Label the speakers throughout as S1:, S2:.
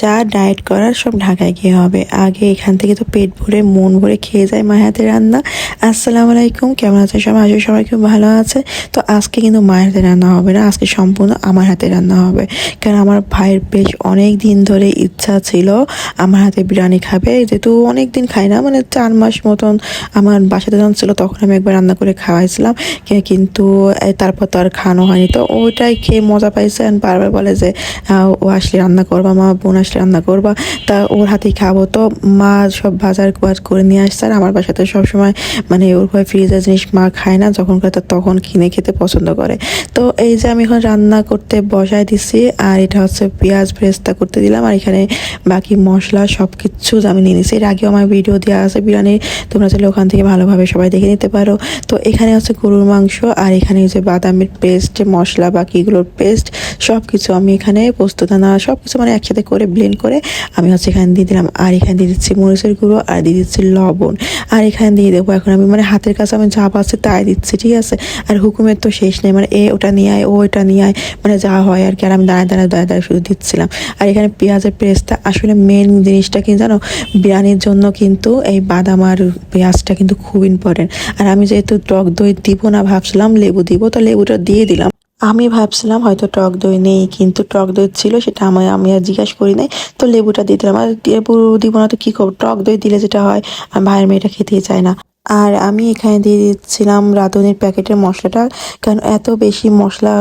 S1: যা ডায়েট করার সব ঢাকায় গিয়ে হবে। আগে এখান থেকে তো পেট ভরে, মন ভরে খেয়ে যায় মায়ের হাতের রান্না। আসসালামু আলাইকুম, কেমন আছে সবাই আজকে সবাই খুব ভালো আছে। তো আজকে কিন্তু মায়ের হাতে রান্না হবে না, আজকে সম্পূর্ণ আমার হাতে রান্না হবে। কারণ আমার ভাইয়ের বেশ অনেক দিন ধরে ইচ্ছা ছিল আমার হাতে বিরিয়ানি খাবে। যেহেতু অনেক দিন খাই না মানে চার মাস মতন আমার বাসাতে যখন ছিল তখন আমি একবার রান্না করে খাওয়াইছিলাম। কিন্তু তারপর তো আর খাওয়ানো হয়নি। তো ওইটাই খেয়ে মজা পাইছে। বারবার বলে যে ও আসলে রান্না করবা, মা বোন আসলে রান্না করবা। তা ওর হাতেই খাব। তো মা সব বাজার বাজ করে নিয়ে আসছে। আর আমার বাসাতে সবসময় মানে ওর ভয় ফ্রিজের জিনিস মা খায় না। যখন তার তখন কিনে খেতে পছন্দ করে। তো এই যে আমি এখন রান্না করতে বসায় দিছি। আর এটা হচ্ছে পেঁয়াজ ভ্রেস্তা করতে দিলাম। আর এখানে বাকি মশলা সব কিছু আমি নিয়ে নিছি। এর আগেও আমার ভিডিও দেওয়া আছে বিরিয়ানি। তোমরা চাইলে ওখান থেকে ভালোভাবে সবাই দেখে নিতে পারো। তো এখানে হচ্ছে গরুর মাংস। আর এখানে হচ্ছে বাদামের পেস্ট মশলা বাকিগুলোর পেস্ট সব কিছু আমি এখানে পোস্তদানা সব কিছু মানে একসাথে করে ব্লেন্ড করে আমি হচ্ছে এখানে দিয়ে দিলাম। আর এখানে দিয়ে দিচ্ছি মরিচের গুঁড়ো, আর দিয়ে দিচ্ছি লবণ। আর এখানে দিয়ে দেবো এখন আমি মানে হাতের কাছে আমি যা পাচ্ছি তাই দিচ্ছি, ঠিক আছে? আর হুকুমের তো শেষ নেই মানে এ ওটা নিয়ে আয়, ও এটা নিয়ে আয় মানে যা হয় আর কি। আর আমি দাঁড়ায় দাঁড়ায় দাঁড়ায় দাঁড়ায় শুধু দিচ্ছিলাম। আর এখানে পেঁয়াজের পেস্টটা আসলে মেন জিনিসটা কি জানো? বিরিয়ানির জন্য কিন্তু এই বাদাম আর পেঁয়াজটা কিন্তু খুব ইম্পর্টেন্ট আর আমি যেহেতু টক দই দিব না ভাবছিলাম, লেবু দিব, তো লেবুটা দিয়ে দিলাম। আমি ভাবছিলাম হয়তো টক দই নেই, কিন্তু টক দই ছিল, সেটা আমি আমি আর জিজ্ঞাসা করি নাই। তো লেবুটা দিয়ে দিলাম আর লেবু দিব না তো কী করব? টক দই দিলে যেটা হয়, আমার ভাইয়ের মেয়েটা খেতেই চায় না। আর আমি এখানে দিয়ে দিচ্ছিলাম রাঁধুনির প্যাকেটের মশলাটা, কারণ এত বেশি মশলা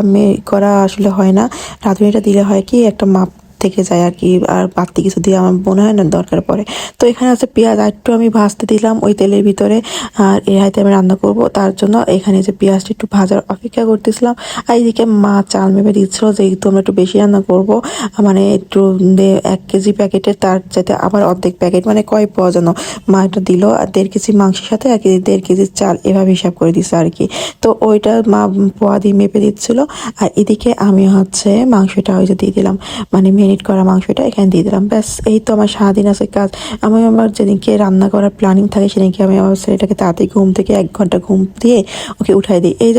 S1: করা আসলে হয় না। রাঁধুনিটা দিলে হয় কি, একটা মাপ থেকে যায় আর কি, আর বাড়তি কিছু দিয়ে আমার মনে হয় না দরকার পড়ে। তো এখানে আছে পেঁয়াজ একটু আমি ভাজতে দিলাম ওই তেলের ভিতরে, আর এর হাতে আমি রান্না করব। তার জন্য এখানে যে পেঁয়াজটা একটু ভাজার অপেক্ষা করতেছিলাম, আর এইদিকে মা চাল মেপে দিচ্ছিল যে তোমরা একটু বেশি রান্না করব। মানে একটু এক কেজি প্যাকেটের তার যাতে আবার অর্ধেক প্যাকেট মানে কয় পাওয়া যেন। মা এটা দিল, আর দেড় কেজি মাংসের সাথে আর কি দেড় কেজি চাল এভাবে হিসাব করে দিচ্ছে আর কি। তো ওইটা মা পোয়া দিয়ে মেপে দিচ্ছিল, আর এদিকে আমি হচ্ছে মাংসটা ওই যে দিয়ে দিলাম। মানে মেরিনেট করা মাংসটা এখানে দিয়ে দিলাম। ব্যাস, এই তো আমার সারাদিন আছে কাজ। আমি আমার যেদিনকে রান্না করার প্ল্যানিং থাকে, সেদিনকে আমি আমার ছেলেটাকে তাড়াতাড়ি ঘুম থেকে এক ঘণ্টা ঘুম দিয়ে ওকে উঠাই দিই। এই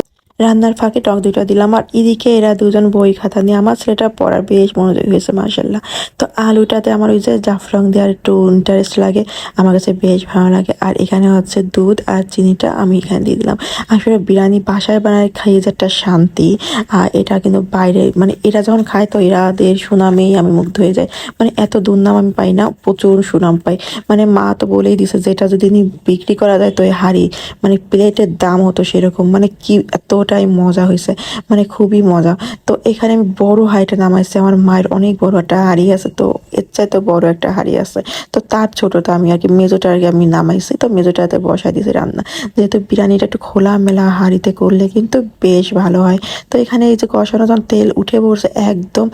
S1: রান্নার ফাঁকে টক দুইটা দিলাম আর এদিকে এরা দুজন বই খাতা নিয়ে আমার ছেলেটা পড়ার বেশ মনোযোগী হয়েছে মার্শাল্লাহ তো আলুটাতে আমার ওই যে জাফরং দেওয়ার একটু ইন্টারেস্ট লাগে, আমার কাছে বেশ ভালো লাগে। আর এখানে হচ্ছে দুধ আর চিনিটা আমি এখানে দিয়ে দিলাম। আসলে বিরিয়ানি বাসায় বানায় খাইয়ে যে একটা শান্তি, আর এটা কিন্তু বাইরে মানে এরা যখন খায় তো এরাদের সুনামেই আমি মুগ্ধ হয়ে যাই। মানে এত দুর্নাম আমি পাই না, প্রচুর সুনাম পাই। মানে মা তো বলেই দিছে যে এটা যদি বিক্রি করা যায় তো হাড়ি মানে প্লেটের দাম হতো সেরকম। মানে কি এতটাই মজা হয়েছে মানে খুবই মজা। তো এখানে আমি বড় হাইটে নামাইছি, আমার মায়ের অনেক বড় একটা হাড়ি আছে, তো এর চাইতে বড় একটা হাঁড়ি আছে। তো তার ছোটটা আমি আর কি মেজোটা আর কি আমি নামাইছি। তো মেজোটাতে বসাই দিয়েছি রান্না। যেহেতু বিরিয়ানিটা একটু খোলা মেলা হাঁড়িতে করলে কিন্তু বেশ ভালো হয়। তো এখানে এই যে কষানো যখন তেল উঠে পড়ছে একদম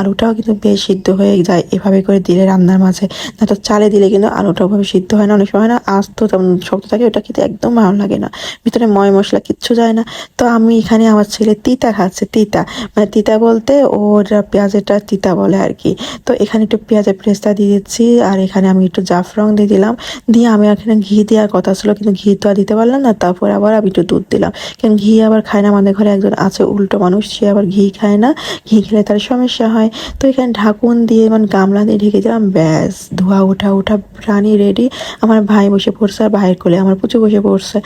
S1: আলুটাও কিন্তু বেশ সিদ্ধ হয়ে যায় এভাবে করে দিলে রান্নার মাঝে। না তো চালে দিলে কিন্তু আলুটা ওভাবে সিদ্ধ হয় না, অনেক সময় না, আস্ত তেমন শক্ত থাকে ওটা খেতে একদম ভালো লাগে না। ভিতরে ময় মশলা কিচ্ছু যায় না। তো আমি এখানে আমার ছেলে তিতা খাচ্ছে, তিতা। মানে তিতা বলতে ওর পেঁয়াজেরটা তিতা বলে আর কি তো এখানে একটু পেঁয়াজের পেস্তা দিয়ে দিচ্ছি, আর এখানে আমি একটু জাফরং দিয়ে দিলাম। দিয়ে আমি এখানে ঘি দেওয়ার কথা ছিল, কিন্তু ঘি তো আর দিতে পারলাম না, তারপর আবার আমি একটু দুধ দিলাম। কারণ ঘি আবার খায় না? আমাদের ঘরে একজন আছে, উল্টো মানুষ, সে আবার ঘি খায় না। ঘি খেলে তার সমস্যা হয়। তো এখানে ঢাকুন দিয়ে মানে গামলা দিয়ে ঢেকে দিলাম, ব্যাস, ধোয়া ওঠা ওঠা প্রাণী রেডি। আমার ভাই বসে পড়ছে, আর ভাইয়ের কোলে আমার পুচু বসে পড়ছে।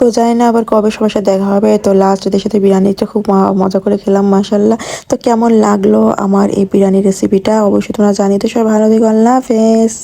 S1: তো জানি না আবার কবে সবার সাথে দেখা হবে। তো লাস্ট ওদের সাথে বিরিয়ানিটা খুব মজা করে খেলাম মাসাল্লাহ তো কেমন লাগল আমার এই বিরিয়ানি রেসিপিটা অবশ্যই তোমরা জানিয়ে তো সবাই ভালো থেকো। আল্লাহ হাফেজ।